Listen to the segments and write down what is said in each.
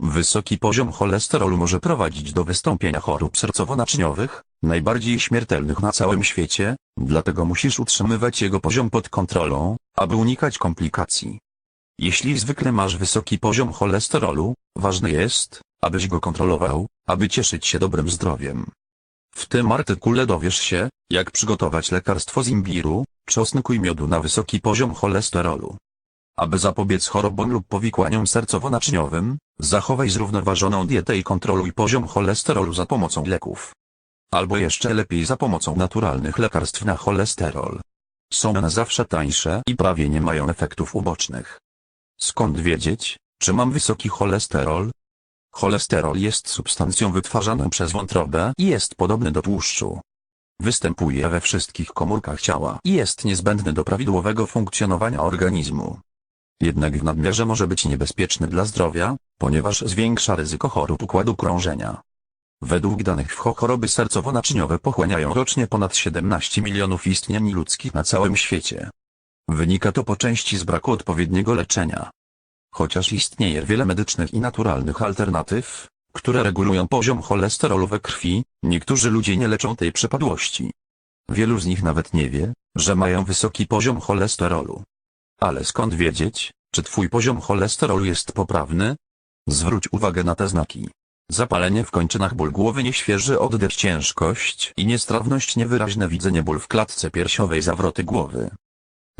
Wysoki poziom cholesterolu może prowadzić do wystąpienia chorób sercowo-naczyniowych, najbardziej śmiertelnych na całym świecie, dlatego musisz utrzymywać jego poziom pod kontrolą, aby unikać komplikacji. Jeśli zwykle masz wysoki poziom cholesterolu, ważne jest, abyś go kontrolował, aby cieszyć się dobrym zdrowiem. W tym artykule dowiesz się, jak przygotować lekarstwo z imbiru, czosnku i miodu na wysoki poziom cholesterolu. Aby zapobiec chorobom lub powikłaniom sercowo-naczyniowym, zachowaj zrównoważoną dietę i kontroluj poziom cholesterolu za pomocą leków. Albo jeszcze lepiej za pomocą naturalnych lekarstw na cholesterol. Są one zawsze tańsze i prawie nie mają efektów ubocznych. Skąd wiedzieć, czy mam wysoki cholesterol? Cholesterol jest substancją wytwarzaną przez wątrobę i jest podobny do tłuszczu. Występuje we wszystkich komórkach ciała i jest niezbędny do prawidłowego funkcjonowania organizmu. Jednak w nadmiarze może być niebezpieczny dla zdrowia, ponieważ zwiększa ryzyko chorób układu krążenia. Według danych WHO choroby sercowo-naczyniowe pochłaniają rocznie ponad 17 milionów istnień ludzkich na całym świecie. Wynika to po części z braku odpowiedniego leczenia. Chociaż istnieje wiele medycznych i naturalnych alternatyw, które regulują poziom cholesterolu we krwi, niektórzy ludzie nie leczą tej przypadłości. Wielu z nich nawet nie wie, że mają wysoki poziom cholesterolu. Ale skąd wiedzieć, czy twój poziom cholesterolu jest poprawny? Zwróć uwagę na te znaki. Zapalenie w kończynach, ból głowy, nieświeży oddech, ciężkość i niestrawność, niewyraźne widzenie, ból w klatce piersiowej, zawroty głowy.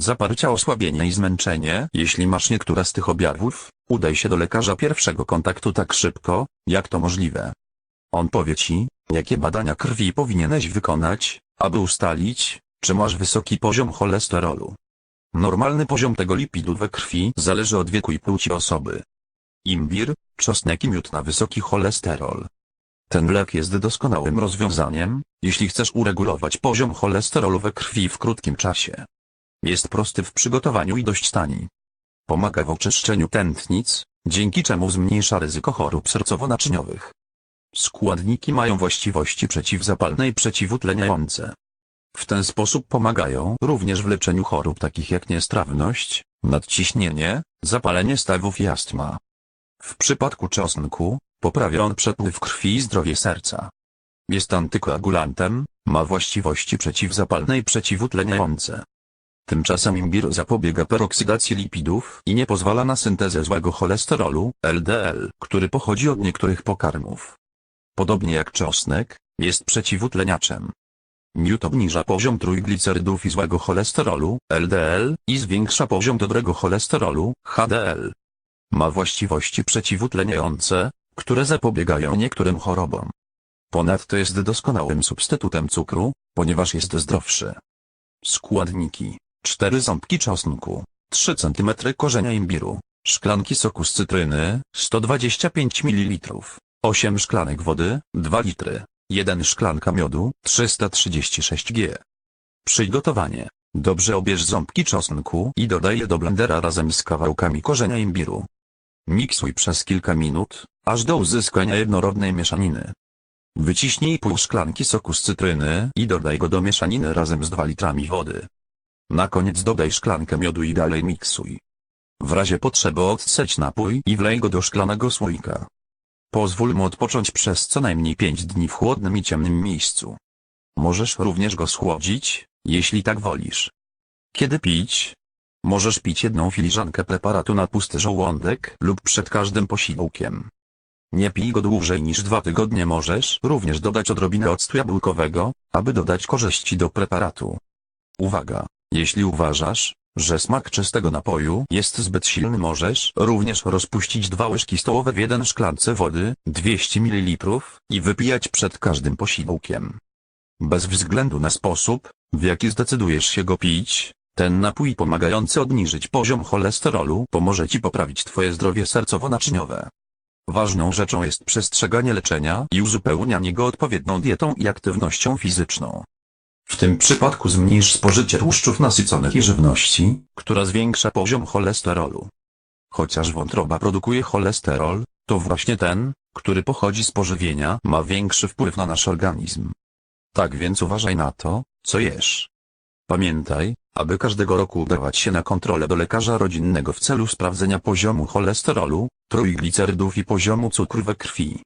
Zaparcia, osłabienie i zmęczenie. Jeśli masz niektóre z tych objawów, udaj się do lekarza pierwszego kontaktu tak szybko, jak to możliwe. On powie ci, jakie badania krwi powinieneś wykonać, aby ustalić, czy masz wysoki poziom cholesterolu. Normalny poziom tego lipidu we krwi zależy od wieku i płci osoby. Imbir, czosnek i miód na wysoki cholesterol. Ten lek jest doskonałym rozwiązaniem, jeśli chcesz uregulować poziom cholesterolu we krwi w krótkim czasie. Jest prosty w przygotowaniu i dość tani. Pomaga w oczyszczeniu tętnic, dzięki czemu zmniejsza ryzyko chorób sercowo-naczyniowych. Składniki mają właściwości przeciwzapalne i przeciwutleniające. W ten sposób pomagają również w leczeniu chorób takich jak niestrawność, nadciśnienie, zapalenie stawów i astma. W przypadku czosnku, poprawia on przepływ krwi i zdrowie serca. Jest antykoagulantem, ma właściwości przeciwzapalne i przeciwutleniające. Tymczasem imbir zapobiega peroksydacji lipidów i nie pozwala na syntezę złego cholesterolu, LDL, który pochodzi od niektórych pokarmów. Podobnie jak czosnek, jest przeciwutleniaczem. Miód obniża poziom trójglicerydów i złego cholesterolu, LDL, i zwiększa poziom dobrego cholesterolu, HDL. Ma właściwości przeciwutleniające, które zapobiegają niektórym chorobom. Ponadto jest doskonałym substytutem cukru, ponieważ jest zdrowszy. Składniki 4 ząbki czosnku, 3 cm korzenia imbiru, szklanki soku z cytryny, 125 ml, 8 szklanek wody, 2 litry, 1 szklanka miodu, 336 g. Przygotowanie. Dobrze obierz ząbki czosnku i dodaj je do blendera razem z kawałkami korzenia imbiru. Miksuj przez kilka minut, aż do uzyskania jednorodnej mieszaniny. Wyciśnij pół szklanki soku z cytryny i dodaj go do mieszaniny razem z 2 litrami wody. Na koniec dodaj szklankę miodu i dalej miksuj. W razie potrzeby odseć napój i wlej go do szklanego słoika. Pozwól mu odpocząć przez co najmniej 5 dni w chłodnym i ciemnym miejscu. Możesz również go schłodzić, jeśli tak wolisz. Kiedy pić? Możesz pić jedną filiżankę preparatu na pusty żołądek lub przed każdym posiłkiem. Nie pij go dłużej niż dwa tygodnie możesz również dodać odrobinę octu jabłkowego, aby dodać korzyści do preparatu. Uwaga! Jeśli uważasz, że smak czystego napoju jest zbyt silny możesz również rozpuścić dwa łyżki stołowe w jeden szklance wody, 200 ml, i wypijać przed każdym posiłkiem. Bez względu na sposób, w jaki zdecydujesz się go pić, ten napój pomagający obniżyć poziom cholesterolu pomoże Ci poprawić Twoje zdrowie sercowo-naczyniowe. Ważną rzeczą jest przestrzeganie leczenia i uzupełnianie go odpowiednią dietą i aktywnością fizyczną. W tym przypadku zmniejsz spożycie tłuszczów nasyconych i żywności, która zwiększa poziom cholesterolu. Chociaż wątroba produkuje cholesterol, to właśnie ten, który pochodzi z pożywienia, ma większy wpływ na nasz organizm. Tak więc uważaj na to, co jesz. Pamiętaj, aby każdego roku udawać się na kontrolę do lekarza rodzinnego w celu sprawdzenia poziomu cholesterolu, trójglicerydów i poziomu cukru we krwi.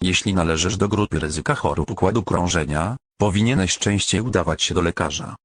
Jeśli należysz do grupy ryzyka chorób układu krążenia, powinieneś częściej udawać się do lekarza.